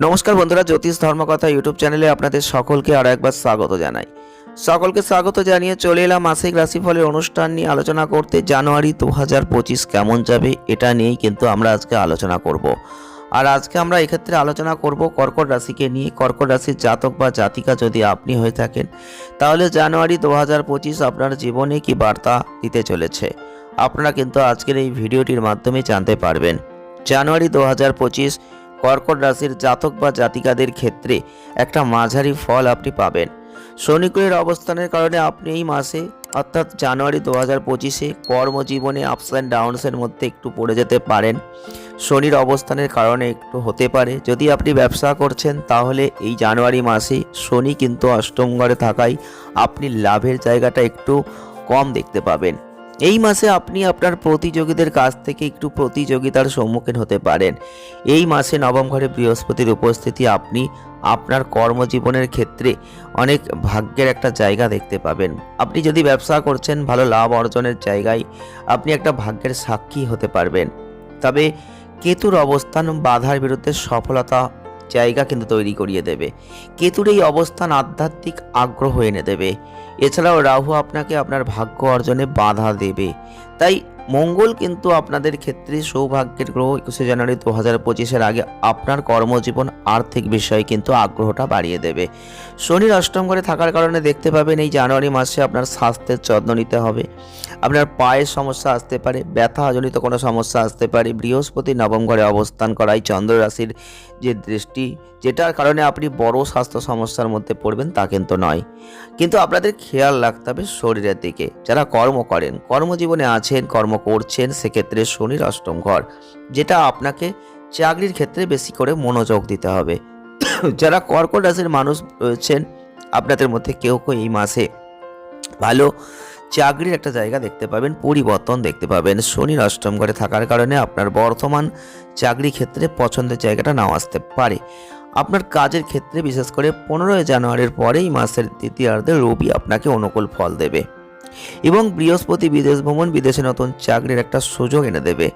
নমস্কার বন্ধুরা, জ্যোতিষ ধর্মকথা ইউটিউব চ্যানেলে আপনাদের সকলকে আরও একবার স্বাগত জানাই। সকলকে স্বাগত জানিয়ে চলে এলাম মাসিক রাশিফলের অনুষ্ঠান নিয়ে আলোচনা করতে। জানুয়ারি দু হাজার পঁচিশ কেমন যাবে এটা নিয়েই কিন্তু আমরা আজকে আলোচনা করব। আর আজকে আমরা এক্ষেত্রে আলোচনা করব কর্কট রাশিকে নিয়ে। কর্কট রাশির জাতক বা জাতিকা যদি আপনি হয়ে থাকেন, তাহলে জানুয়ারি দু হাজার পঁচিশ আপনার জীবনে কি বার্তা দিতে চলেছে? আপনারা কিন্তু আজকের এই ভিডিওটির মাধ্যমে জানতে পারবেন। জানুয়ারি দু হাজার পঁচিশ কর্কট রাশির জাতক বা জাতিকাদের ক্ষেত্রে একটা মাঝারি ফল আপনি পাবেন। শনিগ্রহের অবস্থানের কারণে আপনি এই মাসে, অর্থাৎ জানুয়ারি দু হাজার পঁচিশে, কর্মজীবনে আপস অ্যান্ড ডাউনসের মধ্যে একটু পড়ে যেতে পারেন। শনির অবস্থানের কারণে একটু হতে পারে। যদি আপনি ব্যবসা করছেন, তাহলে এই জানুয়ারি মাসে শনি কিন্তু অষ্টম ঘরে থাকায় আপনি লাভের জায়গাটা একটু কম দেখতে পাবেন। এই মাসে আপনি আপনার প্রতিযোগীদের কাছ থেকে একটু প্রতিযোগিতার সম্মুখীন হতে পারেন। এই মাসে নবম ঘরে বৃহস্পতির উপস্থিতি আপনি আপনার কর্মজীবনের ক্ষেত্রে অনেক ভাগ্যের একটা জায়গা দেখতে পাবেন। আপনি যদি ব্যবসা করছেন, ভালো লাভ অর্জনের জায়গায় আপনি একটা ভাগ্যের সাক্ষী হতে পারবেন। তবে কেতুর অবস্থান বাধার বিরুদ্ধে সফলতা জায়গা কিন্তু তৈরি করিয়ে দেবে। কেতুর এই অবস্থান আধ্যাত্মিক আগ্রহ এনে দেবে। এছাড়াও রাহু আপনাকে আপনার ভাগ্য অর্জনে বাধা দেবে। তাই মঙ্গল কিন্তু আপনাদের ক্ষেত্রে সৌভাগ্যের গ্রহ একুশে জানুয়ারি দু হাজার পঁচিশের আগে আপনার কর্মজীবন, আর্থিক বিষয়ে কিন্তু আগ্রহটা বাড়িয়ে দেবে। শনির অষ্টম ঘরে থাকার কারণে দেখতে পাবেন এই জানুয়ারি মাসে আপনার স্বাস্থ্যের যত্ন নিতে হবে। আপনার পায়ের সমস্যা আসতে পারে, ব্যথাজনিত কোনো সমস্যা আসতে পারে, বৃহস্পতি নবম ঘরে অবস্থান করায় চন্দ্র রাশির যে দৃষ্টি, যেটার কারণে আপনি বড় স্বাস্থ্য সমস্যার মধ্যে পড়বেন তা কিন্তু নয়। কিন্তু আপনাদের খেয়াল রাখতে হবে শরীরের দিকে, যারা কর্ম করেন, কর্মজীবনে আছেন, কর্ম করছেন সেক্ষেত্রে শনির অষ্টম ঘর, যেটা আপনাকে চাকরির ক্ষেত্রে বেশি করে মনোযোগ দিতে হবে। যারা কর্কট রাশির মানুষ রয়েছেন, আপনাদের মধ্যে কেউ কেউ এই মাসে ভালো চাকরির একটা জায়গা দেখতে পাবেন, পরিবর্তন দেখতে পাবেন। শনির অষ্টম ঘরে থাকার কারণে আপনার বর্তমান চাকরি ক্ষেত্রে পছন্দের জায়গাটা নাও আসতে পারে। আপনার কাজের ক্ষেত্রে বিশেষ করে পনেরোই জানুয়ারির পরেই মাসের দ্বিতীয়ার্ধে রবি আপনাকে অনুকূল ফল দেবে। এবং বৃহস্পতি বিদেশ ভ্রমণ, বিদেশে নতুন চাকরির একটা সুযোগ এনে দেবে।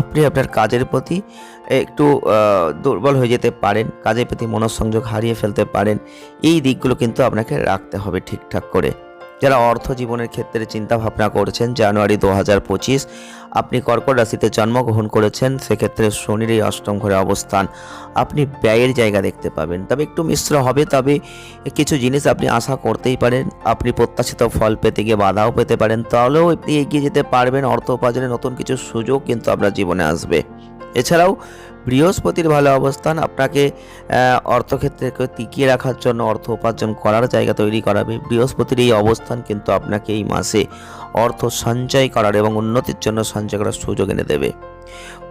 আপনি আপনার কাজের প্রতি একটু দুর্বল হয়ে যেতে পারেন, কাজের প্রতি মনঃসংযোগ হারিয়ে ফেলতে পারেন। এই দিকগুলো কিন্তু আপনাকে রাখতে হবে ঠিকঠাক করে। যারা অর্থ জীবনের ক্ষেত্রে চিন্তা ভাবনা করছেন, জানুয়ারি দু হাজার পঁচিশ, আপনি কর্কট রাশিতে জন্মগ্রহণ করেছেন, সেক্ষেত্রে শনির এই অষ্টম ঘরে অবস্থান আপনি ব্যয়ের জায়গা দেখতে পাবেন। তবে একটু মিশ্র হবে, তবে কিছু জিনিস আপনি আশা করতেই পারেন, আপনি প্রত্যাশিত ফল পেতে গিয়ে বাধাও পেতে পারেন, তাহলেও আপনি এগিয়ে যেতে পারবেন, অর্থ উপার্জনের নতুন কিছু সুযোগ কিন্তু আপনার জীবনে আসবে। এছাড়াও বৃহস্পতির ভালো অবস্থান আপনাকে আহ, অর্থক্ষেত্রে টিকিয়ে রাখার জন্য অর্থ উপার্জন করার জায়গা তৈরি করাবে। বৃহস্পতির এই অবস্থান কিন্তু আপনাকে এই মাসে অর্থ সঞ্চয় করার এবং উন্নতির জন্য সঞ্চয় করার সুযোগ এনে দেবে।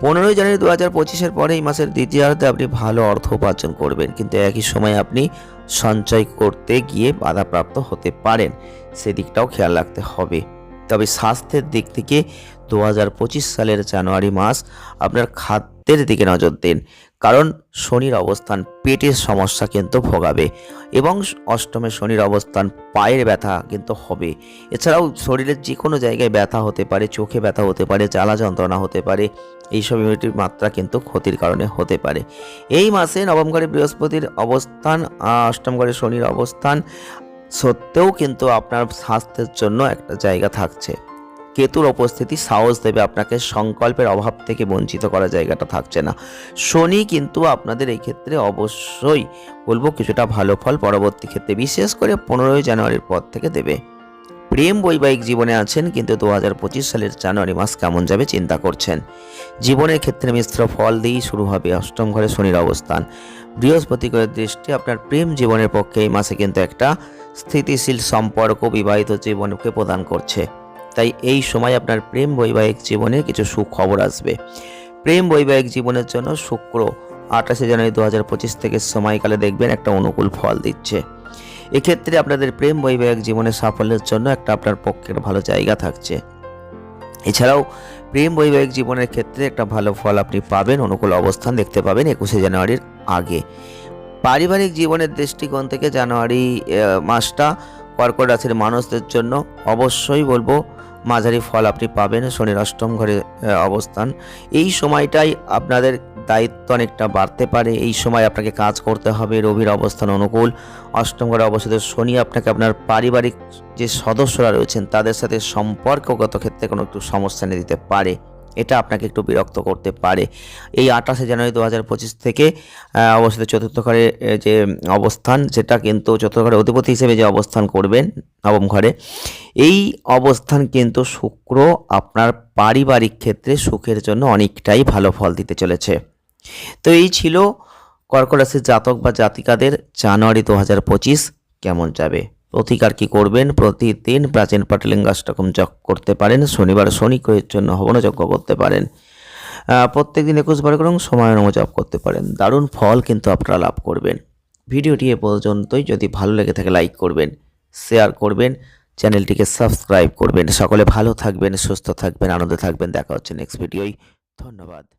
পনেরোই জানুয়ারি দু হাজার পঁচিশের পরে এই মাসের দ্বিতীয়ার্ধে আপনি ভালো অর্থ উপার্জন করবেন। কিন্তু একই সময় আপনি সঞ্চয় করতে গিয়ে বাধাপ্রাপ্ত হতে পারেন। সেদিকটাও খেয়াল রাখতে হবে। তবে স্বাস্থ্যের দিক থেকে দু হাজার পঁচিশ সালের জানুয়ারি মাস আপনার খাদ্যের দিকে নজর দিন। কারণ শনির অবস্থান, পেটের সমস্যা কিন্তু ভোগাবে এবং অষ্টমে শনির অবস্থান, পায়ের ব্যথা কিন্তু হবে। এছাড়াও শরীরের যে কোনো জায়গায় ব্যথা হতে পারে, চোখে ব্যথা হতে পারে, জ্বালা যন্ত্রণা হতে পারে, এইসব ইমিউনিটির মাত্রা কিন্তু ক্ষতির কারণে হতে পারে। এই মাসে নবম ঘরে বৃহস্পতির অবস্থান অষ্টম ঘরে শনির অবস্থান সত্ত্বেও কিন্তু আপনার স্বাস্থ্যের জন্য একটা জায়গা থাকছে। কেতুর উপস্থিতি সাহস দেবে আপনাকে সংকল্পের অভাব থেকে বঞ্চিত করা জায়গাটা থাকছে না। শনি কিন্তু আপনাদের এই ক্ষেত্রে অবশ্যই বলব কিছুটা ভালো ফল পরবর্তী ক্ষেত্রে, বিশেষ করে পনেরোই জানুয়ারির পর থেকে দেবে। প্রেম বৈবাহিক জীবনে আছেন, কিন্তু দু হাজার পঁচিশ সালের জানুয়ারি মাস কেমন যাবে চিন্তা করছেন। জীবনের ক্ষেত্রে মিশ্র ফল দিয়েই শুরু হবে অষ্টম ঘরে শনির অবস্থান। বৃহস্পতি দৃষ্টি আপনার প্রেম জীবনের পক্ষে এই মাসে কিন্তু একটা স্থিতিশীল সম্পর্ক বিবাহিত জীবনকে প্রদান করছে। তাই এই সময় আপনার প্রেম বৈবাহিক জীবনে কিছু সুখবর আসবে। প্রেম বৈবাহিক জীবনের জন্য শুক্র আঠাশে জানুয়ারি দু হাজার পঁচিশ থেকে সময়কালে দেখবেন একটা অনুকূল ফল দিচ্ছে। এক্ষেত্রে আপনাদের প্রেম, বৈবাহিক জীবনে সাফল্যের জন্য একটা আপনার পক্ষের ভালো জায়গা থাকছে। এছাড়াও, প্রেম, বৈবাহিক জীবনের ক্ষেত্রে একটা ভালো ফল আপনি পাবেন, অনুকূল অবস্থান দেখতে পাবেন একুশে জানুয়ারির আগে। পারিবারিক জীবনের দৃষ্টিকোণ থেকে জানুয়ারি মাসটা কর্কট রাশির মানুষদের জন্য অবশ্যই বলব, মাঝারি ফল আপনি পাবেন শনির অষ্টম ঘরে অবস্থান। এই সময়টাই আপনাদের দায়িত্ব অনেকটা বাড়তে পারে। এই সময় আপনাকে কাজ করতে হবে, রবির অবস্থান অনুকূল। অষ্টম ঘরে অবস্থিত শনি আপনাকে আপনার পারিবারিক যে সদস্যরা রয়েছেন, তাদের সাথে সম্পর্কগত ক্ষেত্রে কোনো একটু সমস্যা নিয়ে দিতে পারে। এটা আপনাকে একটু বিরক্ত করতে পারে। এই আঠাশে জানুয়ারি দু হাজার পঁচিশ থেকে অবস্থিত চতুর্থ ঘরে যে অবস্থান, সেটা কিন্তু চতুর্থ ঘরে অধিপতি হিসেবে যে অবস্থান করবেন, নবম ঘরে, এই অবস্থান কিন্তু শুক্র আপনার পারিবারিক ক্ষেত্রে সুখের জন্য অনেকটাই ভালো ফল দিতে চলেছে। তো এই ছিল কর্কট রাশির জাতক বা জাতিকাদের জানুয়ারি দু হাজার পঁচিশ কেমন যাবে? প্রতিকার কি করবেন? প্রতিদিন প্রাচীন পাটলিঙ্গাষ্টকম জপ করতে পারেন শনিবার শনি গ্রহের জন্য হবনযজ্ঞ করতে পারেন। আহ, প্রত্যেকদিন একুশ বার করুন সময় অনুযায়ী জপ করতে পারেন। দারুণ ফল কিন্তু আপনারা লাভ করবেন। ভিডিওটি এ পর্যন্তই। যদি ভালো লেগে থাকে লাইক করবেন শেয়ার করবেন চ্যানেলটিকে সাবস্ক্রাইব করবেন। সকলে ভালো থাকবেন সুস্থ থাকবেন আনন্দে থাকবেন। দেখা হচ্ছে নেক্সট ভিডিওই ধন্যবাদ।